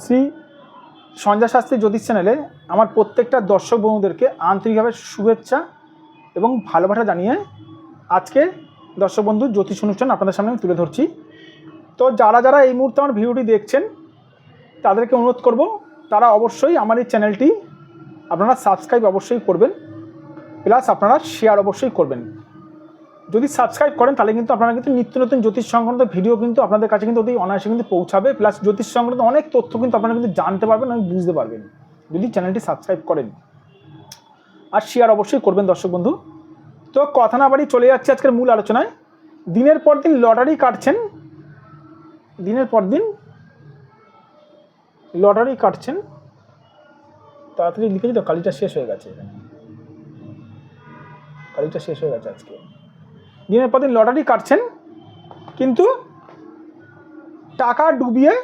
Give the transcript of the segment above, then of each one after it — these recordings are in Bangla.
শ্রী সঞ্জয় শাস্ত্রী জ্যোতিষ চ্যানেলে আমার প্রত্যেকটা দর্শক বন্ধুদেরকে আন্তরিকভাবে শুভেচ্ছা এবং ভালোবাসা জানিয়ে আজকে দর্শক বন্ধু জ্যোতিষ অনুষ্ঠান আপনাদের সামনে তুলে ধরছি। তো যারা যারা এই মুহূর্তে আমার ভিডিওটি দেখছেন, তাদেরকে অনুরোধ করব, তারা অবশ্যই আমার এই চ্যানেলটি আপনারা সাবস্ক্রাইব অবশ্যই করবেন প্লাস আপনারা শেয়ার অবশ্যই করবেন। যদি সাবস্ক্রাইব করেন, তাহলে কিন্তু আপনারা কিন্তু নিত্য নতুন জ্যোতিষ সংক্রান্ত ভিডিও কিন্তু আপনাদের কাছে কিন্তু অতি অনায়াসে কিন্তু পৌঁছাবে। প্লাস জ্যোতিষ সংক্রান্ত অনেক তথ্য কিন্তু আপনারা কিন্তু জানতে পারবেন এবং বুঝতে পারবেন। যদি চ্যানেলটি সাবস্ক্রাইব করেন। আর শেয়ার অবশ্যই করবেন দর্শক বন্ধু। তো কথা না বাড়ি চলে যাচ্ছে আজকের মূল আলোচনায়। দিনের পর দিন লটারি কাটছেন। দিনের পর দিন লটারি কাটছেন। তাড়াতাড়ি লিখেছি তো, কালিটা শেষ হয়ে গেছে। কালিটা শেষ হয়ে গেছে আজকে। দিনের পর দিন লটারি কাটছেন, কিন্তু টাকা ডুবিয়ে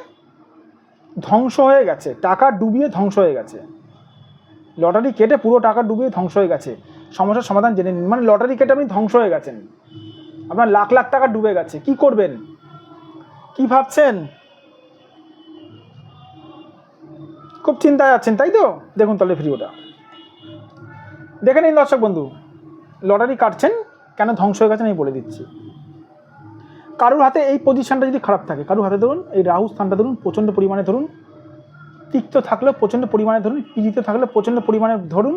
ধ্বংস হয়ে গেছে, টাকা ডুবিয়ে ধ্বংস হয়ে গেছে। লটারি কেটে পুরো টাকা ডুবিয়ে ধ্বংস হয়ে গেছে। সমস্যার সমাধান জেনে নিন। মানে লটারি কেটে আপনি ধ্বংস হয়ে গেছেন। আপনার লাখ লাখ টাকা ডুবে গেছে। কি করবেন? কি ভাবছেন? খুব চিন্তায় আছেন, তাই তো? দেখুন তাহলে ভিডিওটা। দেখে নিন দর্শক বন্ধু, লটারি কাটছেন কেন ধ্বংস হয়ে গেছেন আমি বলে দিচ্ছি। কারোর হাতে এই পজিশনটা যদি খারাপ থাকে, কারোর হাতে ধরুন, এই রাহু স্থানটা ধরুন, প্রচণ্ড পরিমাণে ধরুন, তিক্ত থাকলেও প্রচণ্ড পরিমাণে ধরুন, পীড়িত থাকলে প্রচণ্ড পরিমাণে ধরুন,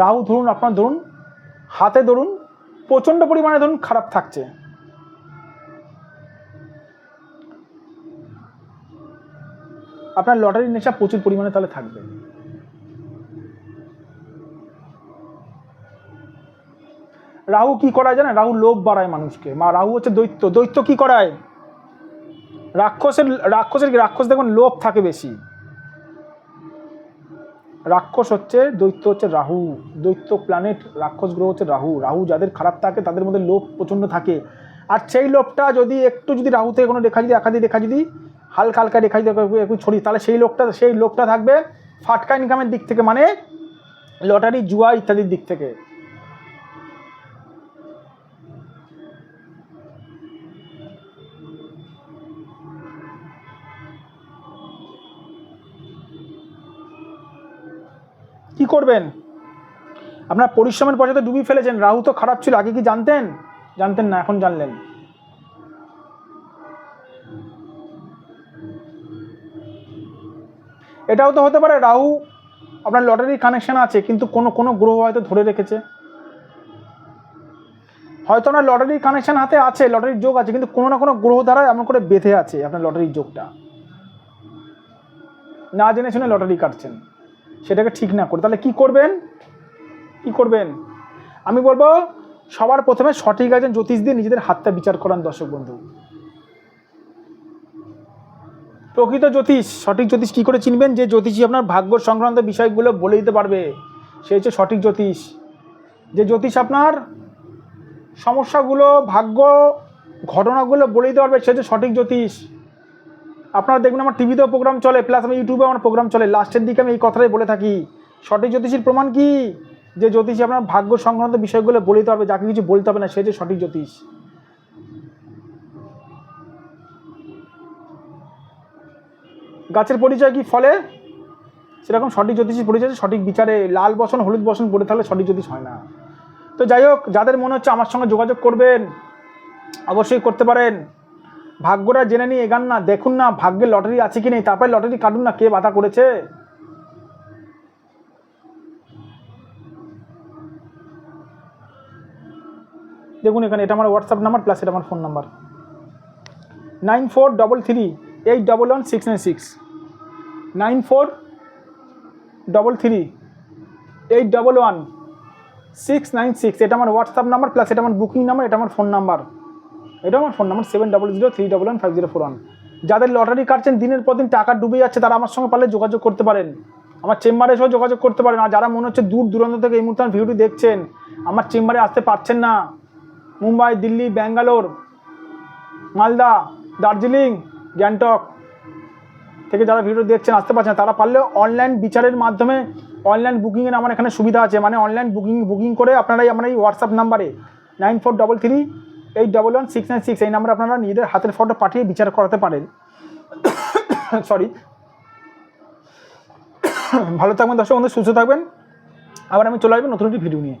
রাহু ধরুন, আপনার ধরুন, হাতে ধরুন, প্রচণ্ড পরিমাণে ধরুন খারাপ থাকছে। আপনার লটারির নেশা প্রচুর পরিমাণে তাহলে থাকবে। রাহু কি করায় জানে রাহু লোভ বাড়ায় মানুষকে। মা, রাহু হচ্ছে দৈত্য। দৈত্য কি করায়? রাক্ষসের রাক্ষসের কি? রাক্ষস দেখুন, লোভ থাকে বেশি। রাক্ষস হচ্ছে, দৈত্য হচ্ছে রাহু। দৈত্য প্ল্যানেট রাক্ষস গ্রহ হচ্ছে রাহু। রাহু যাদের খারাপ থাকে, তাদের মধ্যে লোভ প্রচণ্ড থাকে। আর সেই লোভটা যদি একটু যদি রাহুতে কোনো রেখা যদি, একাধিক রেখা যদি, হালকা হালকা রেখা যদি একটু- ছড়ি, তাহলে সেই লোকটা সেই লোকটা থাকবে ফাটকা ইনকামের দিক থেকে মানে লটারি জুয়া ইত্যাদির দিক থেকে। কি করবেন? আপনার পরিশ্রমের পয়সা তো ডুবিয়ে ফেলেছেন, রাহু তো খারাপ ছিল, আগে কি জানতেন? জানতেন না, এখন জানলেন। এটাও তো হতে পারে, রাহু আপনার লটারির কানেকশন আছে, কিন্তু কোনো কোনো গ্রহ হয়তো ধরে রেখেছে। হয়তো আপনার লটারির কানেকশন হাতে আছে, লটারির যোগ আছে, কিন্তু কোনো না কোনো গ্রহ দ্বারা এমন করে বেঁধে আছে আপনার লটারির যোগটা। না জেনে শুনে লটারি কাটছেন। সেটাকে ঠিক না করে, তাহলে কি করবেন? কি করবেন? আমি বলব, সবার প্রথমে সঠিক একজন জ্যোতিষ দিয়ে নিজেদের হাতটা বিচার করান দর্শক বন্ধু। প্রকৃত জ্যোতিষ, সঠিক জ্যোতিষ কী করে চিনবেন? যে জ্যোতিষী আপনার ভাগ্য সংক্রান্ত বিষয়গুলো বলে দিতে পারবে সে হচ্ছে সঠিক জ্যোতিষ। যে জ্যোতিষ আপনার সমস্যাগুলো, ভাগ্য ঘটনাগুলো বলে দিতে পারবে সে হচ্ছে সঠিক জ্যোতিষ। আপনারা দেখবেন আমার টিভিতেও প্রোগ্রাম চলে প্লাস আমি ইউটিউবে আমার প্রোগ্রাম চলে। লাস্টের দিকে আমি এই কথাটাই বলে থাকি। সঠিক জ্যোতিষীর প্রমাণ কি? যে জ্যোতিষী আপনার ভাগ্য সংক্রান্ত বিষয়গুলো বলে দিতে হবে যাকে কিছু বলতে হবে না, সে যে সঠিক জ্যোতিষ। গাছের পরিচয় কি ফলে? সেরকম সঠিক জ্যোতিষীর পরিচয় সঠিক বিচারে লাল বসন, হলুদ বসন পড়ে থাকলে সঠিক জ্যোতিষ হয় না। তো যাই হোক, যাদের মনে হচ্ছে আমার সঙ্গে যোগাযোগ করবেন, অবশ্যই করতে পারেন। ভাগ্যটা জেনে নিয়ে এগান না, দেখুন না ভাগ্যে লটারি আছে কি নেই, তারপরে লটারি কাটুন না, কে বাধা করেছে? দেখুন এখানে, এটা আমার হোয়াটসঅ্যাপ নাম্বার প্লাস এটা আমার phone number nine four double three eight double one six nine six nine four double three eight double one six nine six এটা আমার হোয়াটসঅ্যাপ নাম্বার প্লাস এটা আমার বুকিং নাম্বার এটা আমার ফোন নাম্বার এটা আমার phone number seven double zero three double one five zero four one যাদের লটারি কাটছেন, দিনের পর দিন টাকা ডুবে যাচ্ছে, তারা আমার সঙ্গে পারলে যোগাযোগ করতে পারেন। আমার চেম্বারে এসেও যোগাযোগ করতে পারেন। আর যারা মনে হচ্ছে দূর দূরান্ত থেকে এই মুহূর্তে ভিডিওটি দেখছেন, আমার চেম্বারে আসতে পারছেন না। মুম্বাই, দিল্লি, ব্যাঙ্গালোর, মালদা, দার্জিলিং, গ্যাংটক থেকে যারা ভিডিও দেখছেন, আসতে পারছেন তারা পারলে অনলাইন বিচারের মাধ্যমে অনলাইন বুকিংয়ের আমার এখানে সুবিধা আছে। মানে অনলাইন বুকিং বুকিং করে আপনারা এই আমার এই হোয়াটসঅ্যাপ নাম্বারে nine four double three eight double one six nine six এই নাম্বারে আপনারা নিজেদের হাতের ফটো পাঠিয়ে বিচার করাতে পারেন। সরি ভালো থাকবেন দর্শক বন্ধু, সুস্থ থাকবেন। আবার আমি চলে আসব নতুন একটি ভিডিও নিয়ে।